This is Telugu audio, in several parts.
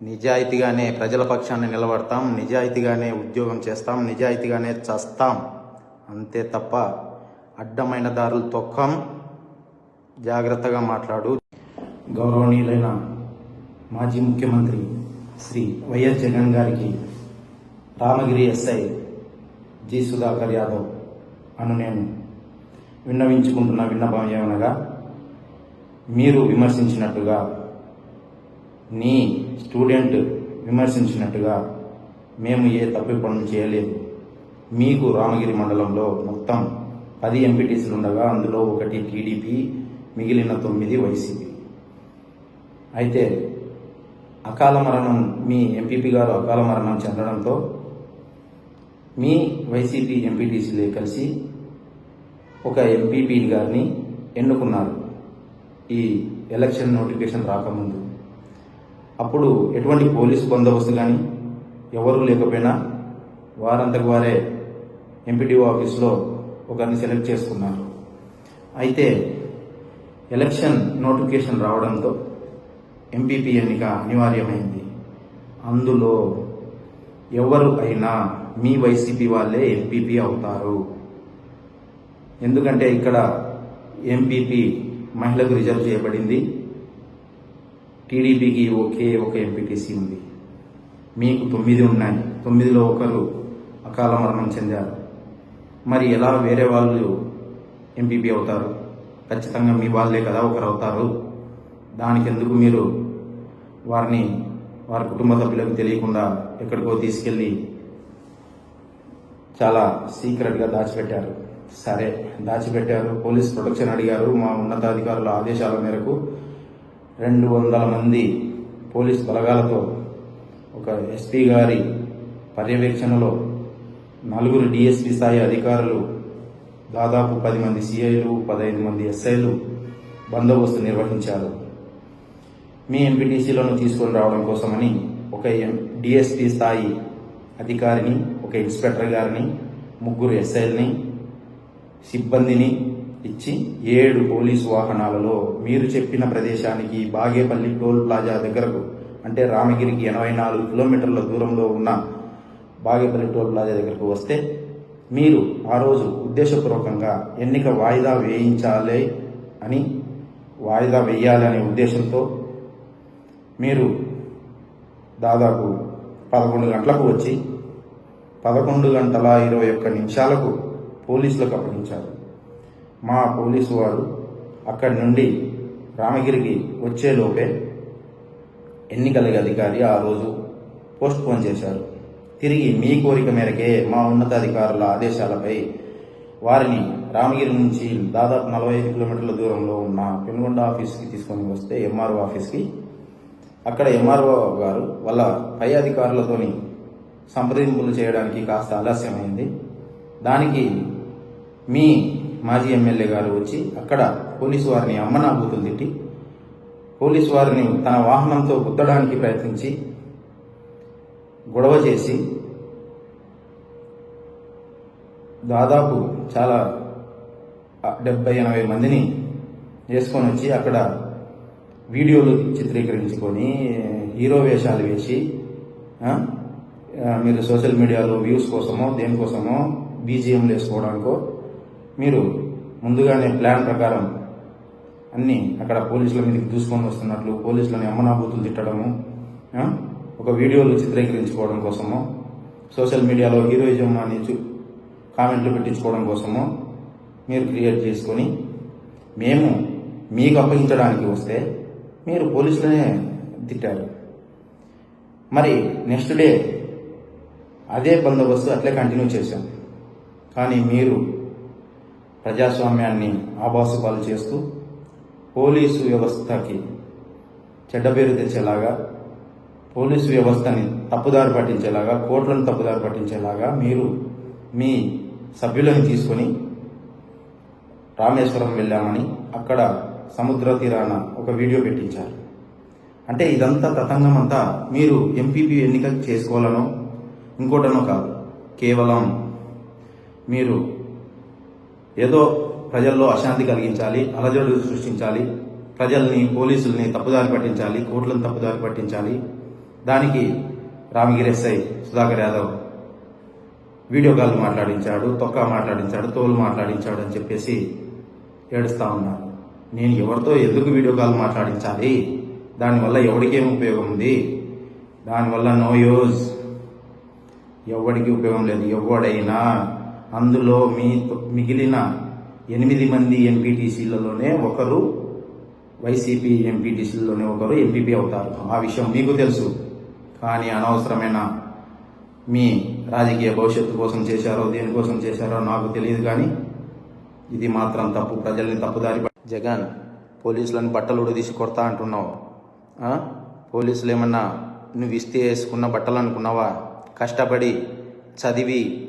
నిజాయితీగానే ప్రజల పక్షాన్ని నిలబడతాం నిజాయితీగానే ఉద్యోగం చేస్తాం నిజాయితీగానే చస్తాం. అంతే తప్ప అడ్డమైన దారులు తొక్కం. జాగ్రత్తగా మాట్లాడు. గౌరవనీయులైన మాజీ ముఖ్యమంత్రి శ్రీ వైఎస్ జగన్ గారికి రామగిరి ఎస్ఐ జి సుధాకర్ యాదవ్ అను నేను విన్నవించుకుంటున్న విన్నపం ఏమనగా మీరు విమర్శించినట్టుగా నీ స్టూడెంట్ విమర్శించినట్టుగా మేము ఏ తప్పు పనులు చేయలేదు. మీకు రామగిరి మండలంలో మొత్తం పది ఎంపీటీసీలు ఉండగా అందులో ఒకటి టీడీపీ మిగిలిన తొమ్మిది వైసీపీ. అయితే అకాల మరణం మీ ఎంపీపీ గారు అకాల మరణం చెందడంతో మీ వైసీపీ ఎంపీటీసీలే కలిసి ఒక ఎంపీపీ గారిని ఎన్నుకున్నారు. ఈ ఎలక్షన్ నోటిఫికేషన్ రాకముందు. అప్పుడు ఎటువంటి పోలీసు బందోబస్తు కానీ ఎవరూ లేకపోయినా వారంతకు వారే ఎంపీటీఓ ఆఫీస్లో ఒకరిని సెలెక్ట్ చేసుకున్నారు. అయితే ఎలక్షన్ నోటిఫికేషన్ రావడంతో ఎంపీపీ ఎన్నిక అనివార్యమైంది. అందులో ఎవరు అయినా మీ వైసీపీ వాళ్ళే ఎంపీపీ అవుతారు. ఎందుకంటే ఇక్కడ ఎంపీపీ మహిళకు రిజర్వ్ చేయబడింది. టీడీపీకి ఒకే ఒక ఎంపీటీసీ ఉంది. మీకు తొమ్మిది ఉన్నాయి. తొమ్మిదిలో ఒకరు అకాల మరణం చెందారు. మరి ఎలా వేరే వాళ్ళు ఎంపీపీ అవుతారు? ఖచ్చితంగా మీ వాళ్ళే కదా ఒకరు అవుతారు దానికి ఎందుకు మీరు వారిని వారి కుటుంబ సభ్యులకు తెలియకుండా ఎక్కడికో తీసుకెళ్ళి చాలా సీక్రెట్గా దాచిపెట్టారు. సరే దాచిపెట్టారు. పోలీస్ ప్రొటెక్షన్ అడిగారు. మా ఉన్నతాధికారుల ఆదేశాల మేరకు రెండు వందల మంది పోలీస్ బలగాలతో ఒక ఎస్పీ గారి పర్యవేక్షణలో నలుగురు డిఎస్పీ స్థాయి అధికారులు దాదాపు పది మంది సిఐలు పదహైదు మంది ఎస్ఐలు బందోబస్తు నిర్వహించారు. మీ ఎంపీటీసీలను తీసుకొని రావడం కోసమని ఒక డిఎస్పీ స్థాయి అధికారిని ఒక ఇన్స్పెక్టర్ గారిని ముగ్గురు ఎస్ఐల్ని సిబ్బందిని ఇచ్చి ఏడు పోలీసు వాహనాలలో మీరు చెప్పిన ప్రదేశానికి బాగేపల్లి టోల్ ప్లాజా దగ్గరకు అంటే రామగిరికి ఎనభై నాలుగు కిలోమీటర్ల దూరంలో ఉన్న బాగేపల్లి టోల్ ప్లాజా దగ్గరకు వస్తే మీరు ఆ రోజు ఉద్దేశపూర్వకంగా ఎన్నిక వాయిదా వేయించాలి అని వాయిదా వేయాలనే ఉద్దేశంతో మీరు దాదాపు పదకొండు గంటలకు వచ్చి పదకొండు గంటల ఇరవై ఒక్క నిమిషాలకు పోలీసులకు అప్పగించారు. మా పోలీసు వారు అక్కడి నుండి రామగిరికి వచ్చేలోపే ఎన్నికల అధికారి ఆ రోజు పోస్ట్ పోన్ చేశారు. తిరిగి మీ కోరిక మేరకే మా ఉన్నతాధికారుల ఆదేశాలపై వారిని రామగిరి నుంచి దాదాపు నలభై ఐదు కిలోమీటర్ల దూరంలో ఉన్న పెనుగొండ ఆఫీస్కి తీసుకొని వస్తే ఎంఆర్ఓ ఆఫీస్కి అక్కడ ఎంఆర్ఓ గారు వాళ్ళ పై అధికారులతోని సంప్రదింపులు చేయడానికి కాస్త ఆలస్యమైంది. దానికి మీ మాజీ ఎమ్మెల్యే గారు వచ్చి అక్కడ పోలీసు వారిని అమ్మనాభూతులు తిట్టి పోలీసు వారిని తన వాహనంతో గుద్దడానికి ప్రయత్నించి గొడవ చేసి దాదాపు చాలా డెబ్బై ఎనభై మందిని వేసుకొని వచ్చి అక్కడ వీడియోలు చిత్రీకరించుకొని హీరో వేషాలు వేసి మీరు సోషల్ మీడియాలో వ్యూస్ కోసమో దేనికోసమో బీజిఎంలు వేసుకోవడానికో మీరు ముందుగానే ప్లాన్ ప్రకారం అన్నీ అక్కడ పోలీసుల మీదకి దూసుకొని వస్తున్నట్లు పోలీసులని అమ్మనాభూతులు తిట్టడము ఒక వీడియోలు చిత్రీకరించుకోవడం కోసము సోషల్ మీడియాలో హీరోయిజం అని కామెంట్లు పెట్టించుకోవడం కోసము మీరు క్రియేట్ చేసుకొని మేము మీకు అప్పగించడానికి వస్తే మీరు పోలీసులనే తిట్టారు. మరి నెక్స్ట్ డే అదే బందోబస్తు అట్లే కంటిన్యూ చేశాం. కానీ మీరు ప్రజాస్వామ్యాన్ని ఆభాసపాలు చేస్తూ పోలీసు వ్యవస్థకి చెడ్డ పేరు తెచ్చేలాగా పోలీసు వ్యవస్థని తప్పుదారి పట్టించేలాగా కోర్టులను తప్పుదారి పట్టించేలాగా మీరు మీ సభ్యులను తీసుకొని రామేశ్వరం వెళ్ళామని అక్కడ సముద్ర తీరాన ఒక వీడియో పెట్టించారు. అంటే ఇదంతా తతంగం అంతా మీరు ఎంపీపీ ఎన్నిక చేసుకోవాలనో ఇంకోటనో కాదు. కేవలం మీరు ఏదో ప్రజల్లో అశాంతి కలిగించాలి అలజడులు సృష్టించాలి ప్రజల్ని పోలీసుల్ని తప్పుదారి పట్టించాలి కోర్టులను తప్పుదారి పట్టించాలి. దానికి Ramagiri SI Sudhakar Yadav video call మాట్లాడించాడు తొక్క మాట్లాడించాడు తోలు మాట్లాడించాడు అని చెప్పేసి ఏడుస్తా ఉన్నారు. నేను ఎవరితో ఎందుకు వీడియో కాల్ మాట్లాడించాలి? దానివల్ల ఎవరికేం ఉపయోగం ఉంది? దానివల్ల నో యూజ్. ఎవరికి ఉపయోగం లేదు? ఎవడైనా. అందులో మీ మిగిలిన ఎనిమిది మంది ఎంపీటీసీలలోనే ఒకరు వైసీపీ ఎంపీటీసీలోనే ఒకరు ఎంపీపీ అవుతారు. ఆ విషయం మీకు తెలుసు. కానీ అనవసరమైన మీ రాజకీయ భవిష్యత్తు కోసం చేశారో దేనికోసం చేశారో నాకు తెలియదు కానీ ఇది మాత్రం తప్పు. ప్రజల్ని తప్పుదారి జగన్ పోలీసులను బట్టలు ఉడదీసి కొడతా అంటున్నావు. పోలీసులు ఏమన్నా నువ్వు ఇస్తే వేసుకున్న బట్టలు అనుకున్నావా? కష్టపడి చదివి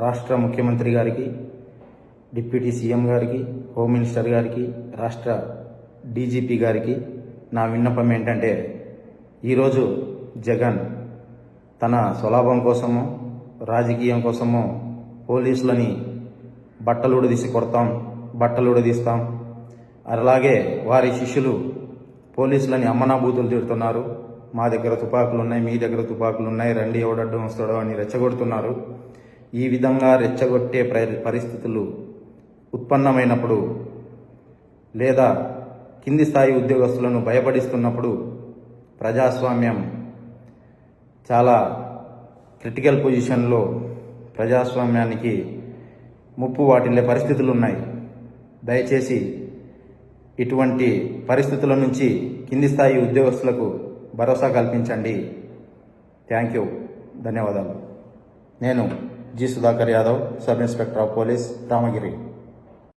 రాష్ట్ర ముఖ్యమంత్రి గారికి డిప్యూటీ సీఎం గారికి హోమ్ మినిస్టర్ గారికి రాష్ట్ర డీజీపీ గారికి నా విన్నపం ఏంటంటే ఈరోజు జగన్ తన స్వలాభం కోసమో రాజకీయం కోసమో పోలీసులని బట్టలు ఉడదీసి కొడతాం బట్టలు ఉడదీస్తాం అలాగే వారి శిష్యులు పోలీసులని అమ్మనాభూతులు తిడుతున్నారు. మా దగ్గర తుపాకులు ఉన్నాయి మీ దగ్గర తుపాకులు ఉన్నాయి రండి ఎవడడ్డం వస్తాడో అని రెచ్చగొడుతున్నారు. ఈ విధంగా రెచ్చగొట్టే ప్ర- పరిస్థితులు ఉత్పన్నమైనప్పుడు లేదా కింది స్థాయి ఉద్యోగస్తులను భయపడిస్తున్నప్పుడు ప్రజాస్వామ్యం చాలా క్రిటికల్ పొజిషన్లో ప్రజాస్వామ్యానికి ముప్పు వాటిల్లే పరిస్థితులు ఉన్నాయి దయచేసి ఇటువంటి పరిస్థితుల నుంచి కింది స్థాయి ఉద్యోగస్తులకు భరోసా కల్పించండి. Thank you. ధన్యవాదాలు. నేను G Sudhakar Yadav sub inspector of police Ramagiri